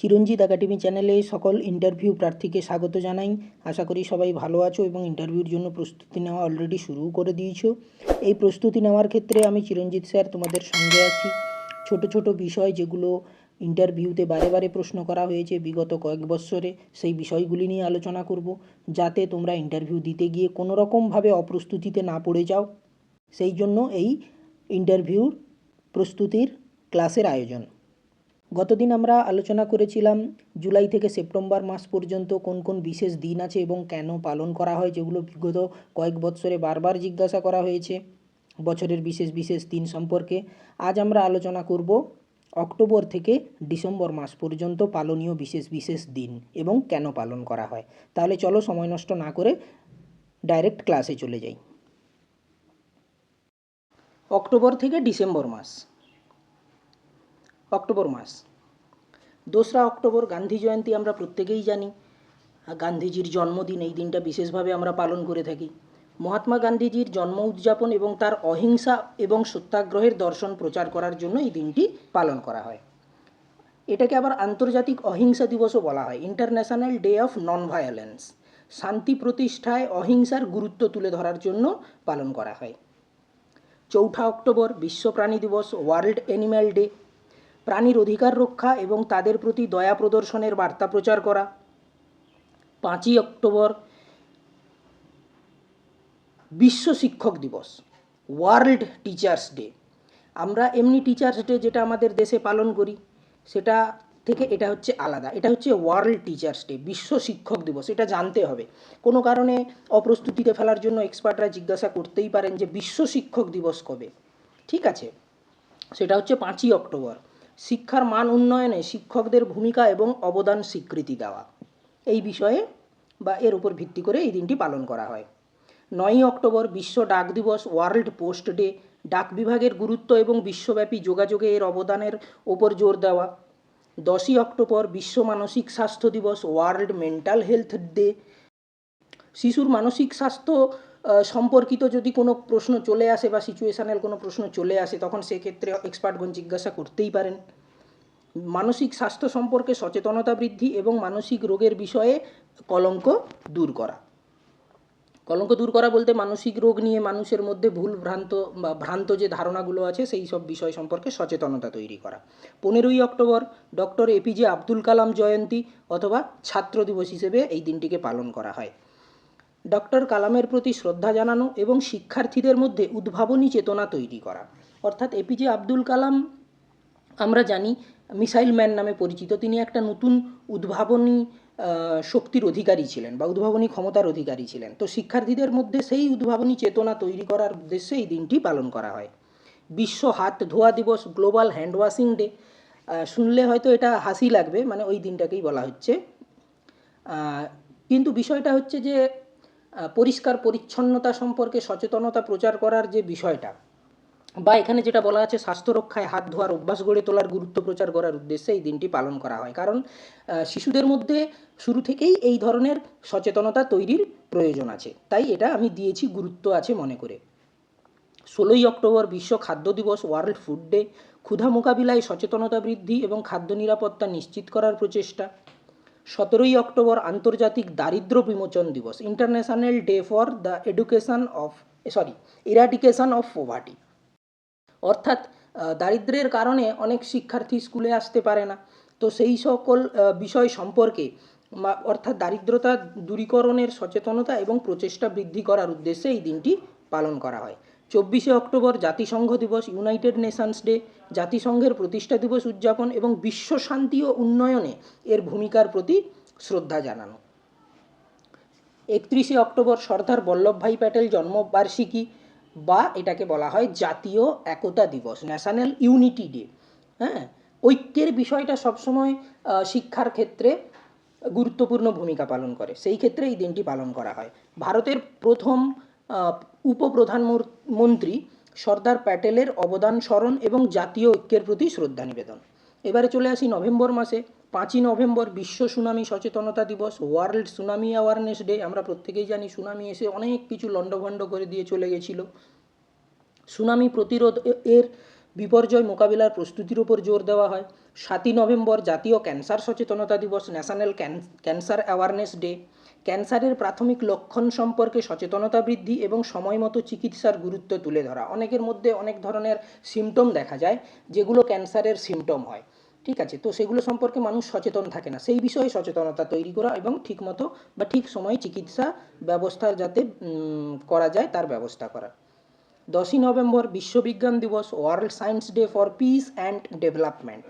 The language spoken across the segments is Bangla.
চিরঞ্জিত একাডেমি চ্যানেলে সকল ইন্টারভিউ প্রার্থীকে স্বাগত জানাই। আশা করি সবাই ভালো আছো এবং ইন্টারভিউর জন্য প্রস্তুতি নেওয়া অলরেডি শুরু করে দিয়েছ। এই প্রস্তুতি নেওয়ার ক্ষেত্রে আমি চিরঞ্জিত স্যার তোমাদের সঙ্গে আছি। ছোট ছোট বিষয় যেগুলো ইন্টারভিউতে বারে বারে প্রশ্ন করা হয়েছে বিগত কয়েক বৎসরে, সেই বিষয়গুলি নিয়ে আলোচনা করব। যাতে তোমরা ইন্টারভিউ দিতে গিয়ে কোনো রকমভাবে অপ্রস্তুতিতে না পড়ে যাও। সেই জন্য এই ইন্টারভিউর প্রস্তুতির ক্লাসের আয়োজন। গতদিন আমরা আলোচনা করেছিলাম, জুলাই থেকে সেপ্টেম্বর মাস পর্যন্ত কোন কোন বিশেষ দিন আছে এবং কেন পালন করা হয়, যেগুলো বিগত কয়েক বৎসরে বারবার জিজ্ঞাসা করা হয়েছে বছরের বিশেষ বিশেষ দিন সম্পর্কে। আজ আমরা আলোচনা করব অক্টোবর থেকে ডিসেম্বর মাস পর্যন্ত পালনীয় বিশেষ বিশেষ দিন এবং কেন পালন করা হয়। তাহলে চলো সময় নষ্ট না করে ডাইরেক্ট ক্লাসে চলে যাই। অক্টোবর থেকে ডিসেম্বর মাস। অক্টোবর মাস। দোসরা অক্টোবর গান্ধী জয়ন্তী আমরা প্রত্যেকেই জানি। গান্ধীজির জন্মদিন এই দিনটা বিশেষভাবে আমরা পালন করে থাকি। মহাত্মা গান্ধীজির জন্ম উদযাপন এবং তার অহিংসা এবং সত্যাগ্রহের দর্শন প্রচার করার জন্য এই দিনটি পালন করা হয়। এটাকে আবার আন্তর্জাতিক অহিংসা দিবসও বলা হয়। International day of non violence শান্তি প্রতিষ্ঠায় অহিংসার গুরুত্ব তুলে ধরার জন্য পালন করা হয়। চৌঠা অক্টোবর বিশ্ব প্রাণী দিবস ওয়ার্ল্ড অ্যানিম্যাল ডে প্রাণীর অধিকার রক্ষা এবং তাদের প্রতি দয়া প্রদর্শনের বার্তা প্রচার করা। পাঁচই অক্টোবর বিশ্ব শিক্ষক দিবস, ওয়ার্ল্ড টিচার্স ডে। আমরা এমনি টিচার্স ডে যেটা আমাদের দেশে পালন করি, সেটা থেকে এটা হচ্ছে আলাদা। এটা হচ্ছে ওয়ার্ল্ড টিচার্স ডে, বিশ্ব শিক্ষক দিবস, এটা জানতে হবে। কোনো কারণে অপ্রস্তুতিতে ফেলার জন্য এক্সপার্টরা জিজ্ঞাসা করতেই পারেন যে বিশ্ব শিক্ষক দিবস কবে? ঠিক আছে? সেটা হচ্ছে পাঁচই অক্টোবর। শিক্ষার মান উন্নয়নে শিক্ষকদের ভূমিকা এবং অবদান স্বীকৃতি দেওয়া। এই বিষয়ে বা এর উপর ভিত্তি করে এই দিনটি পালন করা হয়। নয়ই অক্টোবর বিশ্ব ডাক দিবস ওয়ার্ল্ড পোস্ট ডে, ডাক বিভাগের গুরুত্ব এবং বিশ্বব্যাপী যোগাযোগে এর অবদানের ওপর জোর দেওয়া। দশই অক্টোবর বিশ্ব মানসিক স্বাস্থ্য দিবস, ওয়ার্ল্ড মেন্টাল হেলথ ডে। শিশুর মানসিক স্বাস্থ্য সম্পর্কিত যদি কোনো প্রশ্ন চলে আসে বা সিচুয়েশনাল কোনো প্রশ্ন চলে আসে, তখন সেক্ষেত্রে এক্সপার্টগণ জিজ্ঞাসা করতেই পারেন। মানসিক স্বাস্থ্য সম্পর্কে সচেতনতা বৃদ্ধি এবং মানসিক রোগের বিষয়ে কলঙ্ক দূর করা। কলঙ্ক দূর করা বলতে মানসিক রোগ নিয়ে মানুষের মধ্যে ভুল ভ্রান্ত বা ভ্রান্ত যে ধারণাগুলো আছে, সেই সব বিষয় সম্পর্কে সচেতনতা তৈরি করা। পনেরোই October doctor APJ Abdul Kalam জয়ন্তী অথবা ছাত্র দিবস হিসেবে এই দিনটিকে পালন করা হয়। ডক্টর কালামের প্রতি শ্রদ্ধা জানানো এবং শিক্ষার্থীদের মধ্যে উদ্ভাবনী চেতনা তৈরি করা। অর্থাৎ এপিজে আব্দুল কালাম, আমরা জানি, মিসাইল ম্যান নামে পরিচিত। তিনি একটা নতুন উদ্ভাবনী শক্তির অধিকারী ছিলেন বা উদ্ভাবনী ক্ষমতার অধিকারী ছিলেন। তো শিক্ষার্থীদের মধ্যে সেই উদ্ভাবনী চেতনা তৈরি করার উদ্দেশ্যে এই দিনটি পালন করা হয়। বিশ্ব হাত ধোয়া দিবস গ্লোবাল হ্যান্ড ওয়াশিং ডে শুনলে হয়তো এটা হাসি লাগবে মানে ওই দিনটাকেই বলা হচ্ছে। কিন্তু বিষয়টা হচ্ছে যে পরিষ্কার পরিচ্ছন্নতা সম্পর্কে সচেতনতা প্রচার করার যে বিষয়টা, বা এখানে যেটা বলা আছে স্বাস্থ্য রক্ষায় হাত ধোয়ার অভ্যাস গড়ে তোলার গুরুত্ব প্রচার করার উদ্দেশ্যে এই দিনটি পালন করা হয়। কারণ শিশুদের মধ্যে শুরু থেকেই এই ধরনের সচেতনতা তৈরির প্রয়োজন আছে। তাই এটা আমি দিয়েছি, গুরুত্ব আছে মনে করে। ষোলোই অক্টোবর বিশ্ব খাদ্য দিবস, ওয়ার্ল্ড ফুড ডে, ক্ষুধা মোকাবিলায় সচেতনতা বৃদ্ধি এবং খাদ্য নিরাপত্তা নিশ্চিত করার প্রচেষ্টা সতেরোই অক্টোবর আন্তর্জাতিক দারিদ্র বিমোচন দিবস international day for the education of sorry eradication of poverty অর্থাৎ আহ, দারিদ্র্যের কারণে অনেক শিক্ষার্থী স্কুলে আসতে পারে না। তো সেই সকল বিষয় সম্পর্কে অর্থাৎ দারিদ্রতা দূরীকরণের সচেতনতা এবং প্রচেষ্টা বৃদ্ধি করার উদ্দেশ্যে এই দিনটি পালন করা হয়। চব্বিশে অক্টোবর জাতিসংঘ দিবস, ইউনাইটেড নেশনস ডে, জাতিসংঘের প্রতিষ্ঠা দিবস উদযাপন এবং বিশ্ব শান্তি ও উন্নয়নে এর ভূমিকার প্রতি শ্রদ্ধা জানানো। একত্রিশে অক্টোবর সর্দার বল্লভভাই প্যাটেল জন্মবার্ষিকী বা এটাকে বলা হয় জাতীয় একতা দিবস, ন্যাশনাল ইউনিটি ডে। হ্যাঁ ঐক্যের বিষয়টা সবসময় শিক্ষার ক্ষেত্রে গুরুত্বপূর্ণ ভূমিকা পালন করে। সেই ক্ষেত্রে এই দিনটি পালন করা হয়। ভারতের প্রথম আহ, উপপ্রধানমন্ত্রী সর্দার প্যাটেলের অবদান স্মরণ এবং জাতীয় ঐক্যের প্রতি শ্রদ্ধা নিবেদন। এবারে চলে আসি নভেম্বর মাসে। পাঁচই নভেম্বর বিশ্ব সুনামি সচেতনতা দিবস ওয়ার্ল্ড সুনামি অ্যাওয়ারনেস ডে আমরা প্রত্যেকেই জানি সুনামি এসে অনেক কিছু লণ্ডভণ্ড করে দিয়ে চলে গেছিল। সুনামি প্রতিরোধ এর বিপর্যয় মোকাবিলার প্রস্তুতির উপর জোর দেওয়া হয়। সাতই নভেম্বর জাতীয় ক্যান্সার সচেতনতা দিবস ন্যাশনাল ক্যান্সার অ্যাওয়ারনেস ডে ক্যান্সারের প্রাথমিক লক্ষণ সম্পর্কে সচেতনতা বৃদ্ধি এবং সময় মতো চিকিৎসার গুরুত্ব তুলে ধরা। অনেকের মধ্যে অনেক ধরনের সিমটম দেখা যায়, যেগুলো ক্যান্সারের সিমটম হয়। ঠিক আছে? তো সেগুলো সম্পর্কে মানুষ সচেতন থাকে না। সেই বিষয়ে সচেতনতা তৈরি করা এবং ঠিকমতো বা ঠিক সময়ে চিকিৎসা ব্যবস্থা যাতে করা যায়, তার ব্যবস্থা করা। দশই নভেম্বর, বিশ্ববিজ্ঞান দিবস, world science day for peace and development.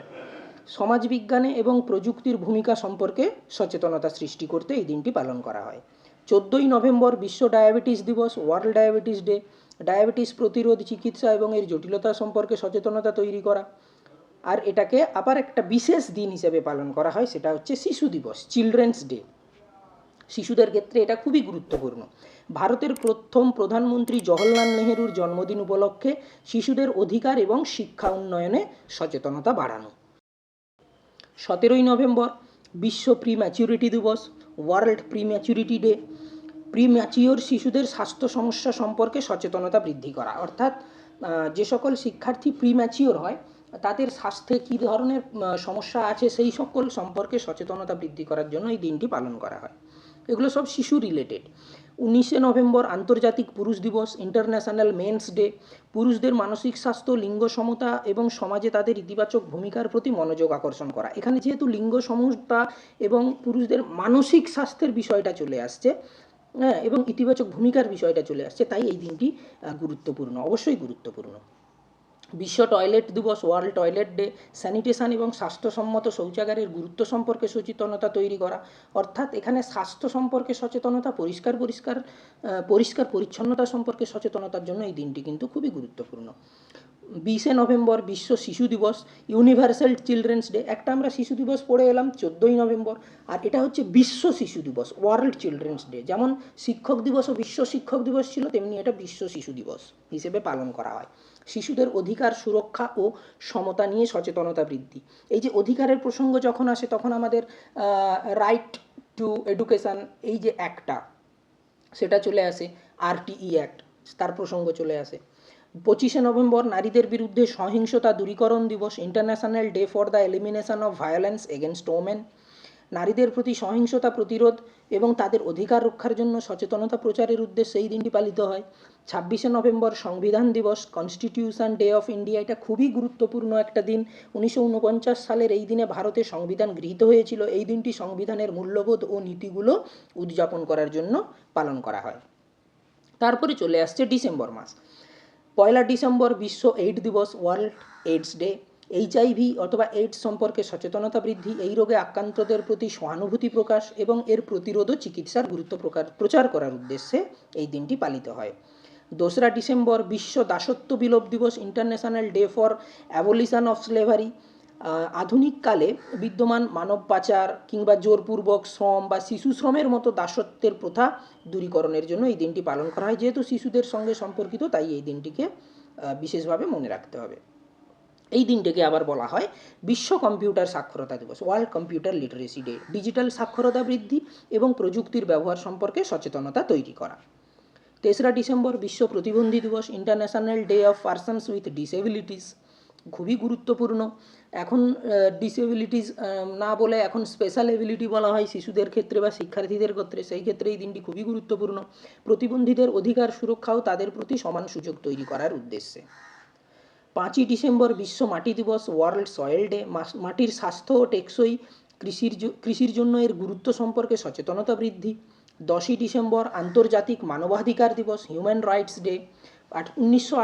সমাজবিজ্ঞানে এবং প্রযুক্তির ভূমিকা সম্পর্কে সচেতনতা সৃষ্টি করতে এই দিনটি পালন করা হয়। চোদ্দোই নভেম্বর বিশ্ব ডায়াবেটিস দিবস, ওয়ার্ল্ড ডায়াবেটিস ডে, ডায়াবেটিস প্রতিরোধ চিকিৎসা এবং এর জটিলতা সম্পর্কে সচেতনতা তৈরি করা। আর এটাকে আবার একটা বিশেষ দিন হিসেবে পালন করা হয়, সেটা হচ্ছে শিশু দিবস, চিলড্রেন্স ডে। শিশুদের ক্ষেত্রে এটা খুবই গুরুত্বপূর্ণ। ভারতের প্রথম প্রধানমন্ত্রী জওহরলাল নেহেরুর জন্মদিন উপলক্ষে শিশুদের অধিকার এবং শিক্ষা উন্নয়নে সচেতনতা বাড়ানো। সতেরোই নভেম্বর বিশ্ব প্রি ম্যাচুরিটি দিবস, world prematurity day premature শিশুদের স্বাস্থ্য সমস্যা সম্পর্কে সচেতনতা বৃদ্ধি করা। অর্থাৎ যে সকল শিক্ষার্থী প্রি ম্যাচিওর হয়, তাদের স্বাস্থ্যে কী ধরনের সমস্যা আছে সেই সকল সম্পর্কে সচেতনতা বৃদ্ধি করার জন্য এই দিনটি পালন করা হয়। এগুলো সব শিশু রিলেটেড উনিশে নভেম্বর আন্তর্জাতিক পুরুষ দিবস ইন্টারন্যাশনাল মেন্স ডে পুরুষদের মানসিক স্বাস্থ্য, লিঙ্গ সমতা এবং সমাজে তাদের ইতিবাচক ভূমিকার প্রতি মনোযোগ আকর্ষণ করা। এখানে যেহেতু লিঙ্গ সমতা এবং পুরুষদের মানসিক স্বাস্থ্যের বিষয়টা চলে আসছে হ্যাঁ এবং ইতিবাচক ভূমিকার বিষয়টা চলে আসছে, তাই এই দিনটি গুরুত্বপূর্ণ, অবশ্যই গুরুত্বপূর্ণ। বিশ্ব টয়লেট দিবস, ওয়ার্ল্ড টয়লেট ডে, স্যানিটেশন এবং স্বাস্থ্যসম্মত শৌচাগারের গুরুত্ব সম্পর্কে সচেতনতা তৈরি করা। অর্থাৎ এখানে স্বাস্থ্য সম্পর্কে সচেতনতা, পরিষ্কার পরিষ্কার পরিষ্কার পরিচ্ছন্নতা সম্পর্কে সচেতনতার জন্য এই দিনটি কিন্তু খুবই গুরুত্বপূর্ণ। বিশে নভেম্বর বিশ্ব শিশু দিবস, ইউনিভার্সাল চিলড্রেন্স ডে, একটা আমরা শিশু দিবস পড়ে এলাম চোদ্দোই নভেম্বর, আর এটা হচ্ছে বিশ্ব শিশু দিবস, ওয়ার্ল্ড চিলড্রেন্স ডে। যেমন শিক্ষক দিবস ও বিশ্ব শিক্ষক দিবস ছিল, তেমনি এটা বিশ্ব শিশু দিবস হিসেবে পালন করা হয়। শিশুদের অধিকার সুরক্ষা ও সমতা নিয়ে সচেতনতা বৃদ্ধি। এই যে অধিকারের প্রসঙ্গ যখন আসে, তখন আমাদের রাইট টু এডুকেশান এই যে একটা, সেটা চলে আসে আরটিই অ্যাক্ট তার প্রসঙ্গ চলে আসে। পঁচিশে নভেম্বর নারীদের বিরুদ্ধে সহিংসতা দূরীকরণ দিবস international day for the elimination of violence against women নারীদের প্রতি সহিংসতা প্রতিরোধ এবং তাদের অধিকার রক্ষার জন্য সচেতনতা প্রচারের উদ্দেশ্যে এই দিনটি পালিত হয়। ছাব্বিশে নভেম্বর সংবিধান দিবস কনস্টিটিউশন ডে অফ ইন্ডিয়া এটা খুবই গুরুত্বপূর্ণ একটা দিন। উনিশশো উনপঞ্চাশ সালের এই দিনে ভারতে সংবিধান গৃহীত হয়েছিল। এই দিনটি সংবিধানের মূল্যবোধ ও নীতিগুলো উদযাপন করার জন্য পালন করা হয়। তারপরে চলে আসছে ডিসেম্বর মাস। পয়লা ডিসেম্বর বিশ্ব এইড দিবস, ওয়ার্ল্ড এইডস ডে। এইচআইভি অথবা এইডস সম্পর্কে সচেতনতা বৃদ্ধি, এই রোগে আক্রান্তদের প্রতি সহানুভূতি প্রকাশ এবং এর প্রতিরোধ ও চিকিৎসার গুরুত্ব প্রচার করার উদ্দেশ্যে এই দিনটি পালিত হয়। দোসরা ডিসেম্বর বিশ্ব দাসত্ব বিলোপ দিবস international day for abolition of slavery আধুনিক কালে বিদ্যমান মানব পাচার কিংবা জোরপূর্বক শ্রম বা শিশু শ্রমের মতো দাসত্বের প্রথা দূরীকরণের জন্য এই দিনটি পালন করা হয়। যেহেতু শিশুদের সঙ্গে সম্পর্কিত, তাই এই দিনটিকে বিশেষভাবে মনে রাখতে হবে। এই দিনটিকে আবার বলা হয় বিশ্ব কম্পিউটার সাক্ষরতা দিবস, world computer literacy day, digital সাক্ষরতা বৃদ্ধি এবং প্রযুক্তির ব্যবহার সম্পর্কে সচেতনতা তৈরি করা। তেসরা ডিসেম্বর বিশ্ব প্রতিবন্ধী দিবস international day of persons with disabilities খুবই গুরুত্বপূর্ণ। এখন ডিসেবিলিটিস না বলে এখন স্পেশাল এবিলিটি বলা হয় শিশুদের ক্ষেত্রে বা শিক্ষার্থীদের ক্ষেত্রে, সেই ক্ষেত্রে এই দিনটি খুবই গুরুত্বপূর্ণ। প্রতিবন্ধীদের অধিকার সুরক্ষাও তাদের প্রতি সমান সুযোগ তৈরি করার উদ্দেশ্যে। পাঁচই ডিসেম্বর বিশ্ব মাটি দিবস, ওয়ার্ল্ড সয়েল ডে মাটির স্বাস্থ্য ও টেকসই কৃষির কৃষির জন্য এর গুরুত্ব সম্পর্কে সচেতনতা বৃদ্ধি। দশই ডিসেম্বর আন্তর্জাতিক মানবাধিকার দিবস, হিউম্যান রাইটস ডে। আট, উনিশশো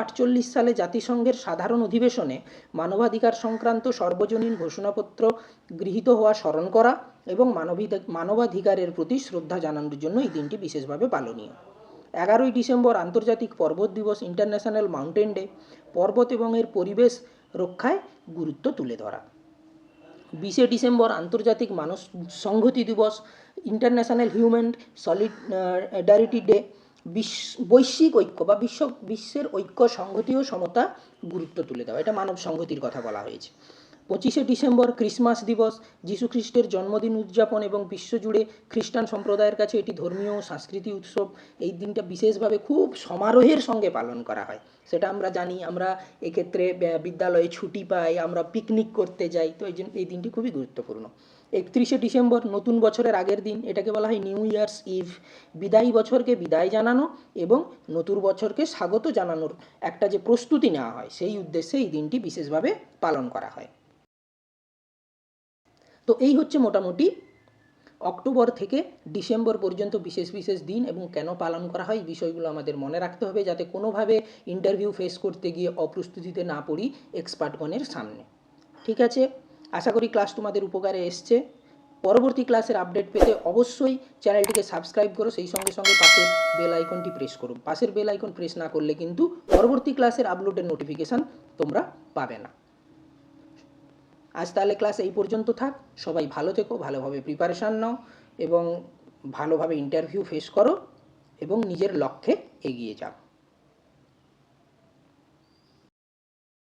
সালে জাতিসংঘের সাধারণ অধিবেশনে মানবাধিকার সংক্রান্ত সর্বজনীন ঘোষণাপত্র গৃহীত হওয়া স্মরণ করা এবং মানবিধা- মানবাধিকারের প্রতি শ্রদ্ধা জানানোর জন্য এই দিনটি বিশেষভাবে পালনীয়। এগারোই ডিসেম্বর আন্তর্জাতিক পর্বত দিবস ইন্টারন্যাশনাল মাউন্টেন ডে, পর্বত এবং এর পরিবেশ রক্ষায় গুরুত্ব তুলে ধরা। বিশে ডিসেম্বর আন্তর্জাতিক মানস সংহতি দিবস, ইন্টারন্যাশনাল হিউম্যান সলিডারিটি ডে বিশ্ব বৈশ্বিক ঐক্য বা বিশ্ব, বিশ্বের ঐক্য, সংহতি ও সমতা গুরুত্ব তুলে দেওয়া। এটা মানব সংহতির কথা বলা হয়েছে। পঁচিশে ডিসেম্বর ক্রিসমাস দিবস যীশু খ্রিস্টের জন্মদিন উদযাপন এবং বিশ্বজুড়ে খ্রিস্টান সম্প্রদায়ের কাছে এটি ধর্মীয় ও সাংস্কৃতিক উৎসব। এই দিনটা বিশেষভাবে খুব সমারোহের সঙ্গে পালন করা হয়। সেটা আমরা জানি, আমরা এক্ষেত্রে বিদ্যালয়ে ছুটি পাই, আমরা পিকনিক করতে যাই। তো এই জন্য এই দিনটি খুবই গুরুত্বপূর্ণ। একত্রিশে ডিসেম্বর, নতুন বছরের আগের দিন, এটাকে বলা হয় নিউ ইয়ার্স ইভ। বিদায়ী বছরকে বিদায় জানানো এবং নতুন বছরকে স্বাগত জানানোর একটা যে প্রস্তুতি নেওয়া হয়, সেই উদ্দেশ্যে এই দিনটি বিশেষভাবে পালন করা হয়। তো এই হচ্ছে মোটামুটি অক্টোবর থেকে ডিসেম্বর পর্যন্ত বিশেষ বিশেষ দিন এবং কেন পালন করা হয় বিষয়গুলো আমাদের মনে রাখতে হবে যাতে কোনোভাবে ইন্টারভিউ ফেস করতে গিয়ে অপ্রস্তুতিতে না পড়ি এক্সপার্টগণের সামনে। ঠিক আছে? আশা করি ক্লাস তোমাদের উপকারে এসছে। পরবর্তী ক্লাসের আপডেট পেতে অবশ্যই চ্যানেলটিকে সাবস্ক্রাইব করো, সেই সঙ্গে সঙ্গে পাশের বেল আইকনটি প্রেস করো। পাশের বেল আইকন প্রেস না করলে কিন্তু পরবর্তী ক্লাসের আপলোডের নোটিফিকেশান তোমরা পাবে না। আজ তাহলে ক্লাস এই পর্যন্ত থাক। সবাই ভালো থেকো, ভালোভাবে প্রিপারেশান নাও এবং ভালোভাবে ইন্টারভিউ ফেস করো এবং নিজের লক্ষ্যে এগিয়ে যাও।